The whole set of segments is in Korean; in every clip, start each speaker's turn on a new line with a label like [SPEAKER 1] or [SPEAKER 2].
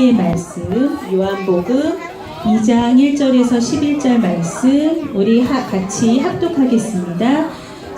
[SPEAKER 1] 의 말씀 요한복음 2장 1절에서 11절 말씀 우리 하- 같이 합독하겠습니다.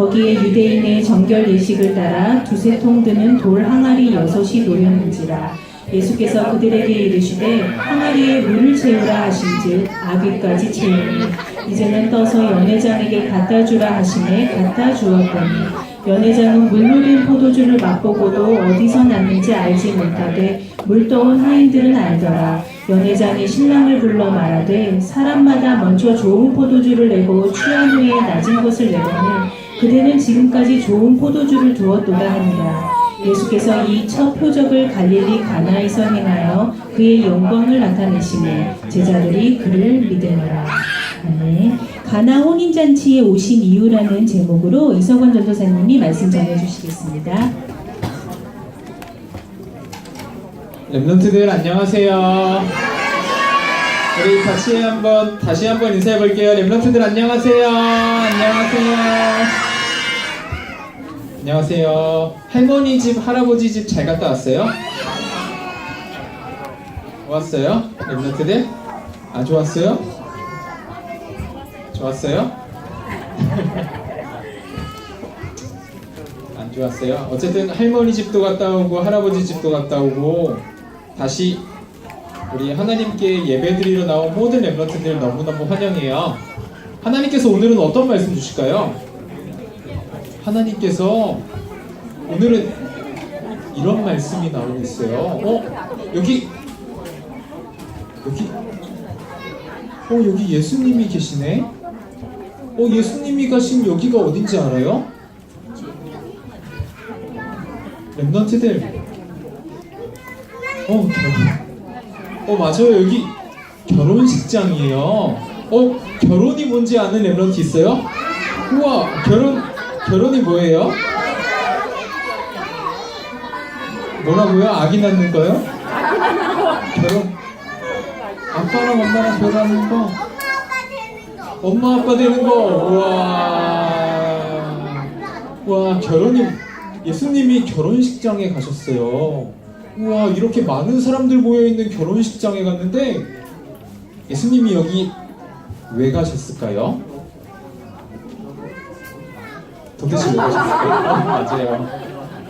[SPEAKER 1] 거기에 유대인의 정결 예식을 따라 두세 통 드는 돌 항아리 여섯이 놓였는지라 예수께서 그들에게 이르시되 항아리에 물을 채우라 하신즉 아귀까지 채우니 이제는 떠서 연회장에게 갖다 주라 하심에 갖다 주었더니 연회장은 된 포도주를 맛보고도 어디서 났는지 알지 못하되 물떠온 하인들은 알더라. 연회장이 신랑을 불러 말하되 사람마다 먼저 좋은 포도주를 내고 취한 후에 낮은 것을 내거늘 그대는 지금까지 좋은 포도주를 두었도다 하니라 예수께서 이 첫 표적을 갈릴리 가나에서 행하여 그의 영광을 나타내시매 제자들이 그를 믿으니라. 네. 가나 혼인잔치에 오신 이유라는 제목으로 이석원 전도사님이 말씀 전해주시겠습니다.
[SPEAKER 2] 랩런트들 안녕하세요. 우리 같이 한번 다시 한번 인사해 볼게요. 랩런트들 안녕하세요. 안녕하세요. 안녕하세요. 할머니 집, 할아버지 집 잘 갔다 왔어요? 왔어요? 랩런트들? 아 좋았어요? 좋았어요? 안 좋았어요. 어쨌든 할머니 집도 갔다 오고 할아버지 집도 갔다 오고 다시 우리 하나님께 예배드리러 나온 모든 랩런트들 너무너무 환영해요. 하나님께서 오늘은 어떤 말씀 주실까요? 하나님께서 오늘은 이런 말씀이 나오고 있어요. 어? 여기 여기 어 여기 예수님이 계시네. 어 예수님이 가신 여기가 어딘지 알아요? 랩런트들 어 어 맞아요 여기 결혼식장이에요 어 결혼이 뭔지 아는 랩런트 있어요? 우와 결혼 결혼이 뭐예요? 뭐라고요? 아기 낳는 거요? 결혼 아빠랑 엄마랑 결혼하는 거 엄마 아빠 되는 거 우와 와 결혼이 예수님이 결혼식장에 가셨어요. 우와 이렇게 많은 사람들 모여 있는 결혼식장에 갔는데 예수님이 여기 왜 가셨을까요? 도대체? 어, 맞아요.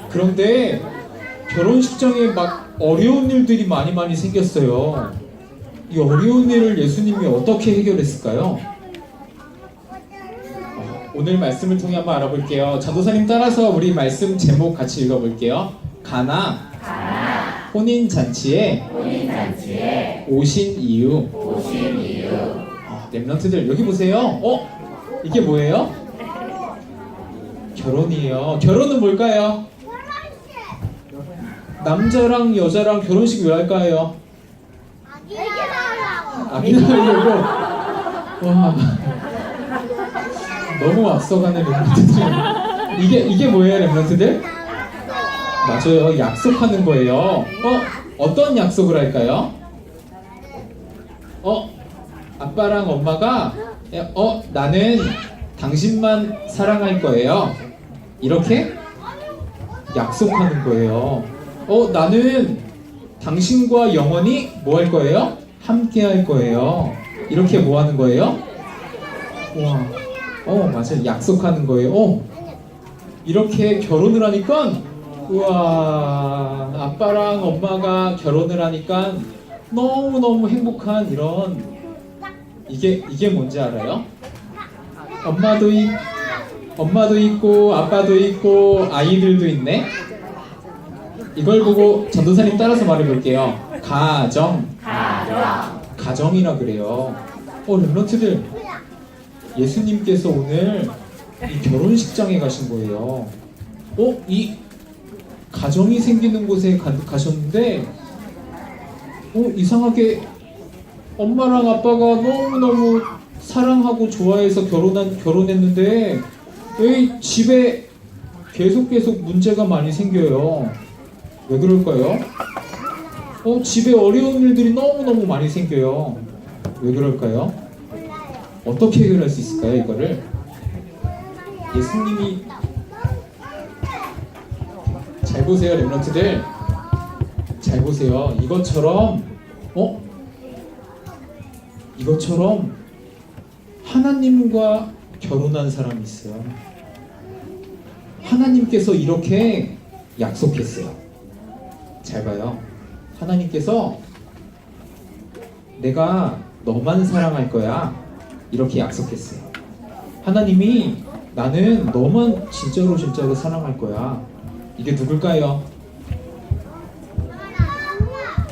[SPEAKER 2] 그런데 결혼식장에 막 어려운 일들이 많이 많이 생겼어요. 이 어려운 일을 예수님이 어떻게 해결했을까요? 어, 오늘 말씀을 통해 한번 알아볼게요. 전도사님 따라서 우리 말씀 제목 같이 읽어볼게요. 가나, 혼인 잔치에, 오신 이유. 아, 랩런트들 여기 보세요. 어? 이게 뭐예요? 결혼이에요. 결혼은 뭘까요? 남자랑 여자랑 결혼식 왜 할까요? 아기 낳으려고. 와. 너무 앞서가는 랩런트들. 이게 이게 뭐예요, 랩런트들? 맞아요, 약속하는 거예요. 어, 어떤 약속을 할까요? 어, 아빠랑 엄마가 어 나는 당신만 사랑할 거예요. 이렇게 약속하는 거예요. 어 나는 당신과 영원히 뭐 할 거예요? 함께 할 거예요. 이렇게 뭐 하는 거예요? 와. 어 맞아요 약속하는 거예요 어 이렇게 결혼을 하니까 우와 아빠랑 엄마가 결혼을 하니까 너무너무 행복한 이런 이게 이게 뭔지 알아요? 엄마도 있 엄마도 있고 아빠도 있고 아이들도 있네 이걸 보고 전도사님 따라서 말해볼게요 가정 가정이라 그래요 어 랩런트들 예수님께서 오늘 이 결혼식장에 가신 거예요. 어? 이 가정이 생기는 곳에 가, 가셨는데 어 이상하게 엄마랑 아빠가 너무너무 사랑하고 좋아해서 결혼한 결혼했는데 왜 집에 계속 계속 문제가 많이 생겨요. 왜 그럴까요? 어 집에 어려운 일들이 너무너무 많이 생겨요. 왜 그럴까요? 어떻게 해결할 수 있을까요, 이거를? 예수님이 잘 보세요, 렘런트들. 잘 보세요. 이것처럼 어? 이것처럼 하나님과 결혼한 사람이 있어요. 하나님께서 이렇게 약속했어요. 잘 봐요. 하나님께서 내가 너만 사랑할 거야. 이렇게 약속했어요. 하나님이 나는 너만 진짜로 진짜로 사랑할 거야. 이게 누굴까요?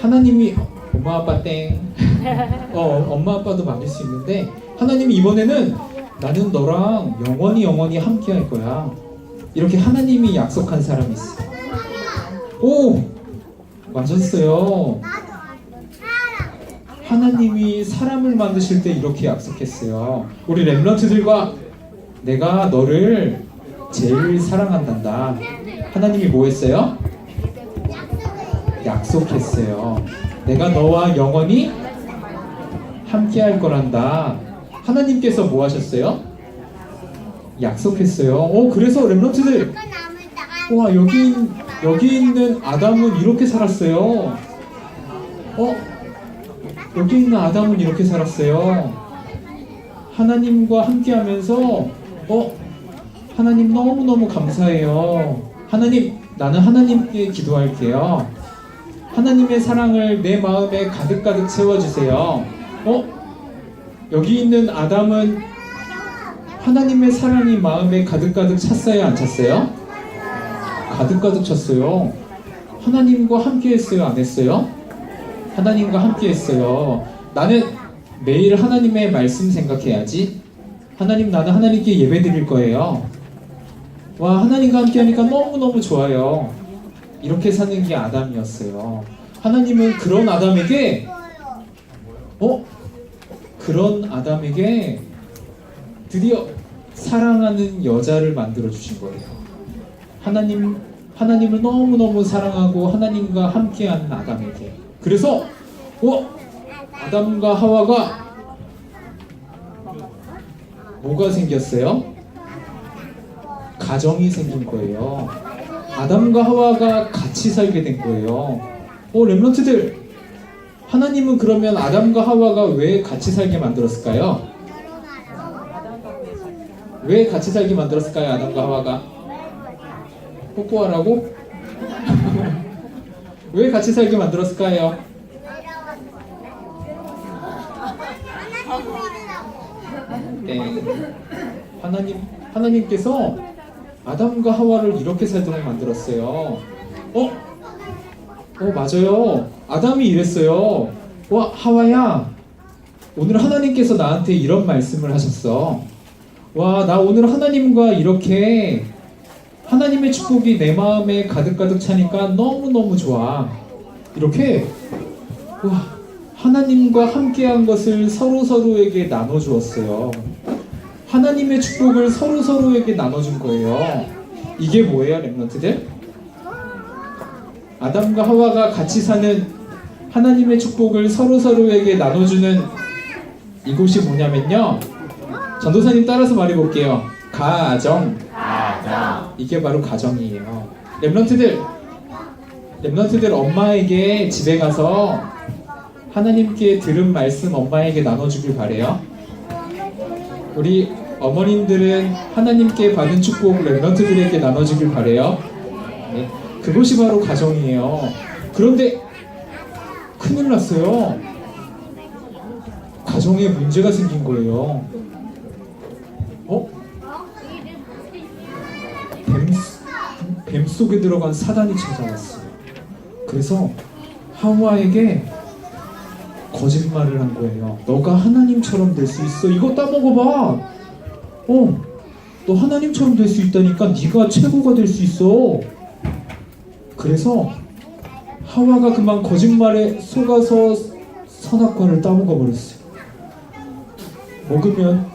[SPEAKER 2] 하나님이 엄마 아빠 땡. 어 엄마 아빠도 맞을 수 있는데 하나님이 이번에는 나는 너랑 영원히 영원히 함께 할 거야. 이렇게 하나님이 약속한 사람이 있어. 오 맞았어요. 하나님이 사람을 만드실 때 이렇게 약속했어요. 우리 렘런트들과 내가 너를 제일 사랑한단다. 하나님이 뭐 했어요? 약속했어요. 내가 너와 영원히 함께 할 거란다. 하나님께서 뭐 하셨어요? 약속했어요. 어, 그래서 렘런트들, 와, 여기, 여기 있는 아담은 이렇게 살았어요. 어? 여기 있는 아담은 이렇게 살았어요. 하나님과 함께 하면서, 어? 하나님 너무너무 감사해요. 하나님, 나는 하나님께 기도할게요. 하나님의 사랑을 내 마음에 가득가득 채워주세요. 어? 여기 있는 아담은 하나님의 사랑이 마음에 가득가득 찼어요? 안 찼어요? 가득가득 찼어요. 하나님과 함께 했어요? 안 했어요? 하나님과 함께 했어요. 나는 매일 하나님의 말씀 생각해야지. 하나님, 나는 하나님께 예배 드릴 거예요. 와, 하나님과 함께 하니까 너무너무 좋아요. 이렇게 사는 게 아담이었어요. 하나님은 그런 아담에게, 어? 그런 아담에게 드디어 사랑하는 여자를 만들어 주신 거예요. 하나님, 하나님을 너무너무 사랑하고 하나님과 함께하는 아담에게. 그래서, 어? 아담과 하와가 뭐가 생겼어요? 가정이 생긴 거예요. 아담과 하와가 같이 살게 된 거예요. 어, 렘런트들, 하나님은 그러면 아담과 하와가 왜 같이 살게 만들었을까요? 왜 같이 살게 만들었을까요, 아담과 하와가? 뽀뽀하라고? 왜 같이 살게 만들었을까요? 네. 하나님, 하나님께서 아담과 하와를 이렇게 살도록 만들었어요. 어? 어, 맞아요. 아담이 이랬어요. 와, 하와야. 오늘 하나님께서 나한테 이런 말씀을 하셨어. 와, 나 오늘 하나님과 이렇게 하나님의 축복이 내 마음에 가득가득 차니까 너무너무 좋아. 이렇게, 와, 하나님과 함께한 것을 서로서로에게 나눠주었어요. 하나님의 축복을 서로서로에게 나눠준 거예요. 이게 뭐예요, 랩런트들? 아담과 하와가 같이 사는 하나님의 축복을 서로서로에게 나눠주는 이곳이 뭐냐면요. 전도사님 따라서 말해볼게요. 가정. 이게 바로 가정이에요. 랩런트들, 랩런트들 엄마에게 집에 가서 하나님께 들은 말씀 엄마에게 나눠주길 바래요. 우리 어머님들은 하나님께 받은 축복 랩런트들에게 나눠주길 바래요. 네, 그것이 바로 가정이에요. 그런데 큰일 났어요. 가정에 문제가 생긴 거예요. 어? 뱀, 뱀 속에 들어간 사단이 찾아왔어요. 그래서 하와에게 거짓말을 한 거예요. 너가 하나님처럼 될 수 있어. 이거 따먹어봐. 어, 너 하나님처럼 될 수 있다니까 네가 최고가 될 수 있어. 그래서 하와가 그만 거짓말에 속아서 선악과를 따먹어 버렸어요. 먹으면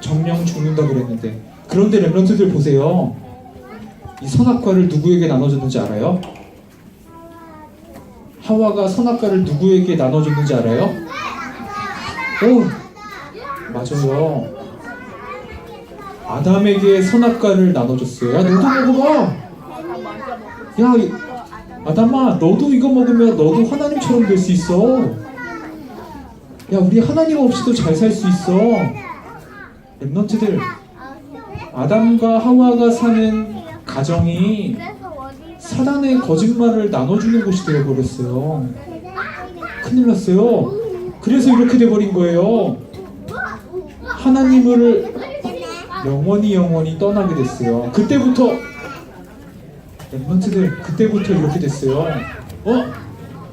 [SPEAKER 2] 정령 죽는다 그랬는데 그런데 렘런트들 보세요. 이 선악과를 누구에게 나눠줬는지 알아요? 하와가 선악과를 누구에게 나눠줬는지 알아요? 오, 맞아요. 아담에게 선악과를 나눠줬어요. 야, 너도 먹어봐. 야, 이- 아담아, 너도 이거 먹으면 너도 하나님처럼 될 수 있어. 야, 우리 하나님 없이도 잘 살 수 있어. 랩런트들, 아담과 하와가 사는 가정이 사단의 거짓말을 나눠주는 곳이 되어버렸어요. 큰일 났어요. 그래서 이렇게 돼버린 거예요. 하나님을 영원히 영원히 떠나게 됐어요. 그때부터 랩런트들 그때부터 이렇게 됐어요. 어?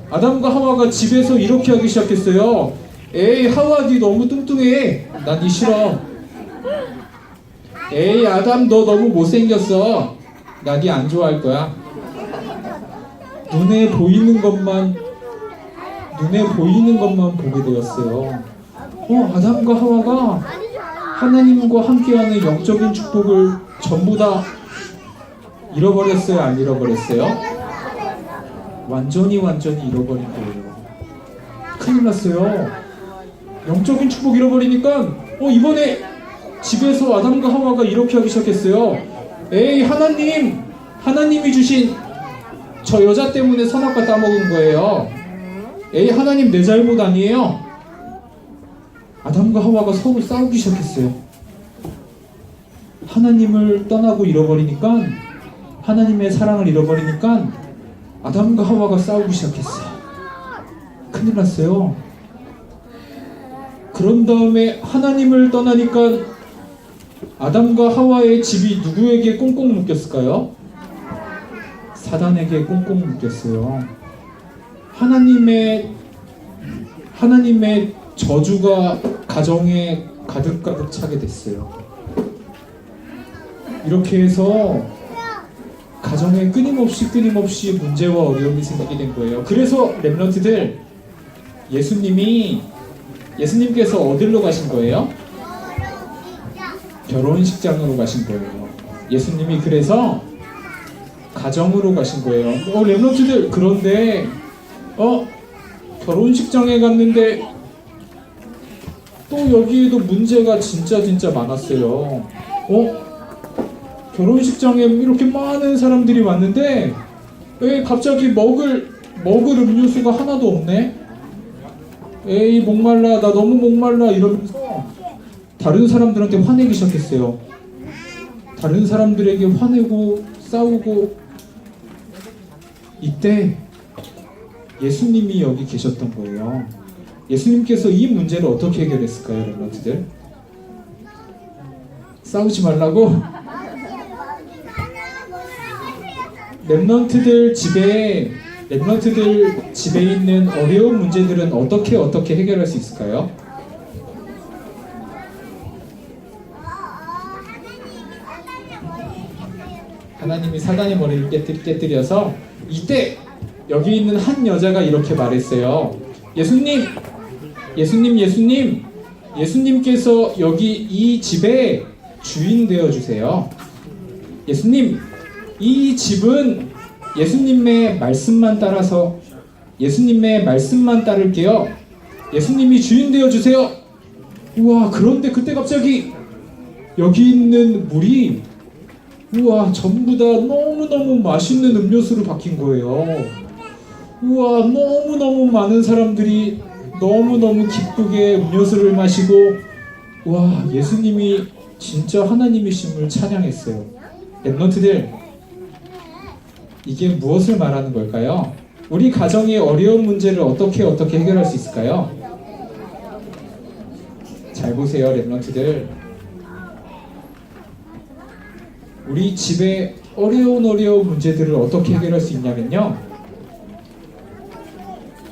[SPEAKER 2] 아담과 하와가 집에서 이렇게 하기 시작했어요. 에이 하와 니 너무 뚱뚱해. 난 니 싫어. 에이 아담 너 너무 못생겼어. 나 니 안 좋아할 거야. 눈에 보이는 것만 눈에 보이는 것만 보게 되었어요. 어 아담과 하와가 하나님과 함께하는 영적인 축복을 전부 다 잃어버렸어요? 안 잃어버렸어요? 완전히 완전히 잃어버린 거예요. 큰일 났어요. 영적인 축복 잃어버리니까 어 이번에 집에서 아담과 하와가 이렇게 하기 시작했어요. 에이 하나님, 하나님이 주신 저 여자 때문에 선악과 따먹은 거예요. 에이 하나님 내 잘못 아니에요. 아담과 하와가 서로 싸우기 시작했어요. 하나님을 떠나고 잃어버리니까 하나님의 사랑을 잃어버리니까 아담과 하와가 싸우기 시작했어요. 큰일 났어요. 그런 다음에 하나님을 떠나니까 아담과 하와의 집이 누구에게 꽁꽁 묶였을까요? 사단에게 꽁꽁 묶였어요. 하나님의 하나님의 저주가 가정에 가득가득 차게 됐어요. 이렇게 해서 가정에 끊임없이 끊임없이 문제와 어려움이 생기게 된 거예요. 그래서 렘런트들 예수님이 예수님께서 어디로 가신 거예요? 결혼식장으로 가신 거예요. 예수님이 그래서 가정으로 가신 거예요. 어 렘런트들 그런데 어 결혼식장에 갔는데 또 여기에도 문제가 진짜 진짜 많았어요. 어 결혼식장에 이렇게 많은 사람들이 왔는데 왜 갑자기 먹을 먹을 음료수가 하나도 없네? 에이 목말라 나 너무 목말라 이러면서 다른 사람들한테 화내기 시작했어요. 다른 사람들에게 화내고 싸우고 이때 예수님이 여기 계셨던 거예요. 예수님께서 이 문제를 어떻게 해결했을까요, 렘런트들? 싸우지 말라고 랩런트들 집에 랩런트들 집에 있는 어려운 문제들은 어떻게 어떻게 해결할 수 있을까요? 하나님이 사단의 머리를 깨뜨, 깨뜨 려서 이때 여기 있는 한 여자가 이렇게 말했어요. 예수님, 예수님, 예수님, 예수님께서 여기 이 집에 주인 되어 주세요. 예수님, 이 집은 예수님의 말씀만 따라서 예수님의 말씀만 따를게요. 예수님이 주인 되어 주세요. 우와, 그런데 그때 갑자기 여기 있는 물이 우와, 전부 다 너무너무 맛있는 음료수로 바뀐 거예요. 우와, 너무너무 많은 사람들이 너무너무 기쁘게 음료수를 마시고 와, 예수님이 진짜 하나님이심을 찬양했어요. 랩런트들 이게 무엇을 말하는 걸까요? 우리 가정의 어려운 문제를 어떻게 어떻게 해결할 수 있을까요? 잘 보세요, 랩런트들. 우리 집에 어려운 어려운 문제들을 어떻게 해결할 수 있냐면요.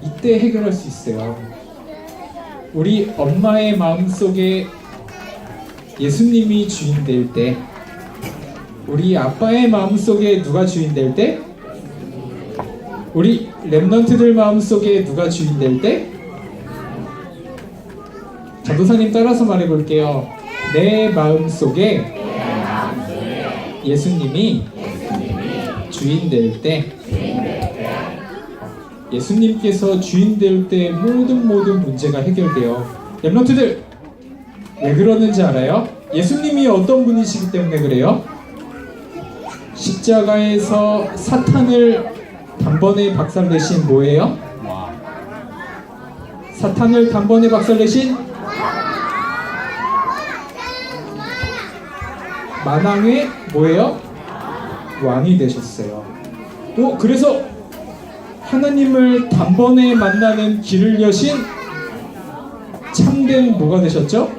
[SPEAKER 2] 이때 해결할 수 있어요. 우리 엄마의 마음 속에 예수님이 주인 될 때, 우리 아빠의 마음 속에 누가 주인 될 때, 우리 랩런트들 마음속에 누가 주인 될 때? 전도사님 따라서 말해볼게요. 내 마음속에 예수님이 주인 될 때, 예수님께서 주인 될 때 모든 모든 문제가 해결돼요. 랩런트들 왜 그러는지 알아요? 예수님이 어떤 분이시기 때문에 그래요? 십자가에서 사탄을 단번에 박살 내신 뭐예요? 사탄을 단번에 박살 내신 만왕의 뭐예요? 왕이 되셨어요. 또 그래서 하나님을 단번에 만나는 길을 여신 참된 뭐가 되셨죠?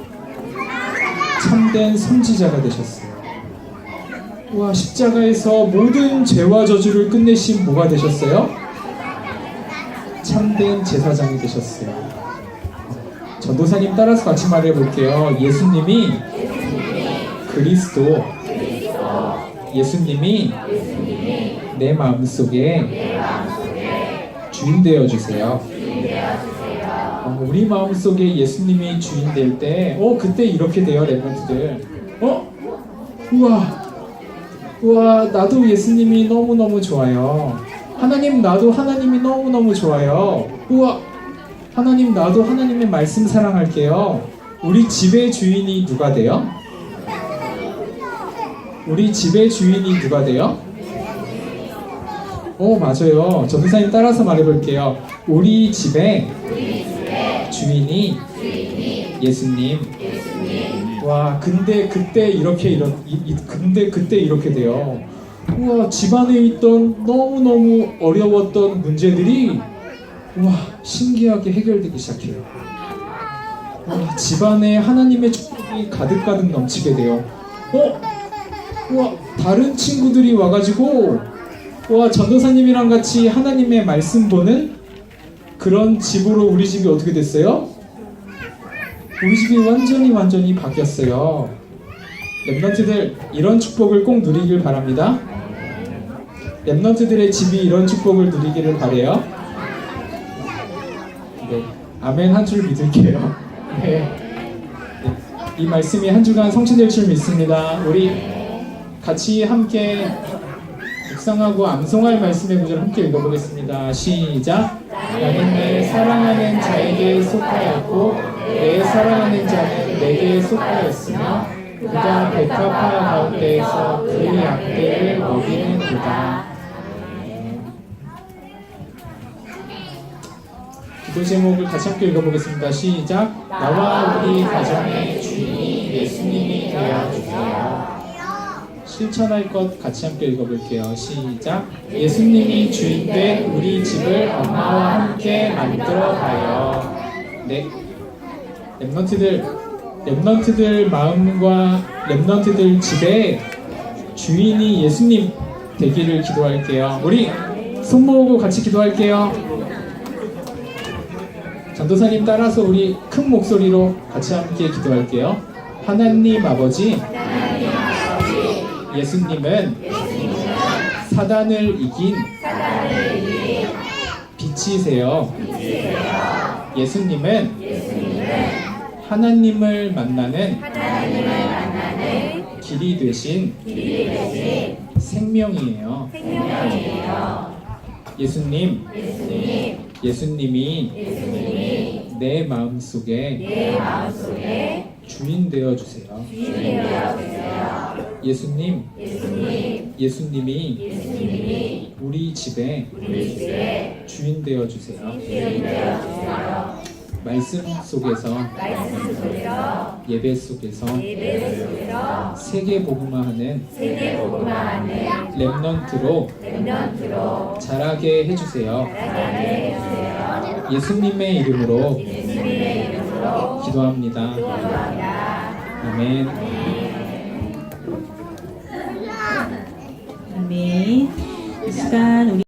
[SPEAKER 2] 참된 선지자가 되셨어요. 와 십자가에서 모든 죄와 저주를 끝내신 뭐가 되셨어요? 참된 제사장이 되셨어요. 전도사님 따라서 같이 말해 볼게요. 예수님이 그리스도 예수님이 내 마음속에 주인 되어 주세요. 어, 우리 마음속에 예수님이 주인 될 때, 어 그때 이렇게 돼요 랩런트들. 어, 우와, 우와 나도 예수님이 너무 너무 좋아요. 하나님 나도 하나님이 너무 너무 좋아요. 우와, 하나님 나도 하나님의 말씀 사랑할게요. 우리 집의 주인이 누가 돼요? 우리 집의 주인이 누가 돼요? 오 맞아요. 전도사님 따라서 말해볼게요. 우리 집의 주인이 예수님. 와 근데 그때 이렇게 이런 근데 그때 이렇게 돼요. 우와 집안에 있던 너무 너무 어려웠던 문제들이 와 신기하게 해결되기 시작해요. 와 집안에 하나님의 축복이 가득가득 넘치게 돼요. 어? 와 다른 친구들이 와가지고 와 전도사님이랑 같이 하나님의 말씀 보는 그런 집으로 우리 집이 어떻게 됐어요? 우리 집이 완전히 완전히 바뀌었어요. 랩런트들 이런 축복을 꼭 누리길 바랍니다. 랩런트들의 집이 이런 축복을 누리기를 바래요. 네, 아멘 한 줄 믿을게요. 네. 네, 이 말씀이 한 주간 성취될 줄 믿습니다. 우리 같이 함께 묵상하고 암송할 말씀의 구절 함께 읽어보겠습니다. 시작. 나는 내 사랑하는 자에게 속하였고 내 사랑하는 자는 내게 속하였으며 그가 백합화 가운데에서 그 양떼를 먹이는 그다. 기도 제목을 같이 함께 읽어보겠습니다. 시작. 나와 우리 가정의 주인이 예수님이 되어 주세요. 실천할 것 같이 함께 읽어볼게요. 시작. 예수님이 주인된 우리 집을 엄마와 함께 만들어 봐요. 네. 랩런트들, 랩런트들 마음과 랩런트들 집에 주인이 예수님 되기를 기도할게요. 우리 손 모으고 같이 기도할게요. 전도사님 따라서 우리 큰 목소리로 같이 함께 기도할게요. 하나님 아버지, 예수님은 사단을 이긴 빛이세요. 예수님은 하나님을 만나는 길이 되신 생명이에요. 예수님, 예수님이 내 마음 속에 주인 되어 주세요. 예수님, 예수님이 우리 집에 주인 되어 주세요. 말씀 속에서 예배 속에서 세계 복음화하는 렘넌트로 자라게 해주세요. 예수님의 이름으로 기도합니다. 아멘.
[SPEAKER 1] 아멘. 이 시간 우리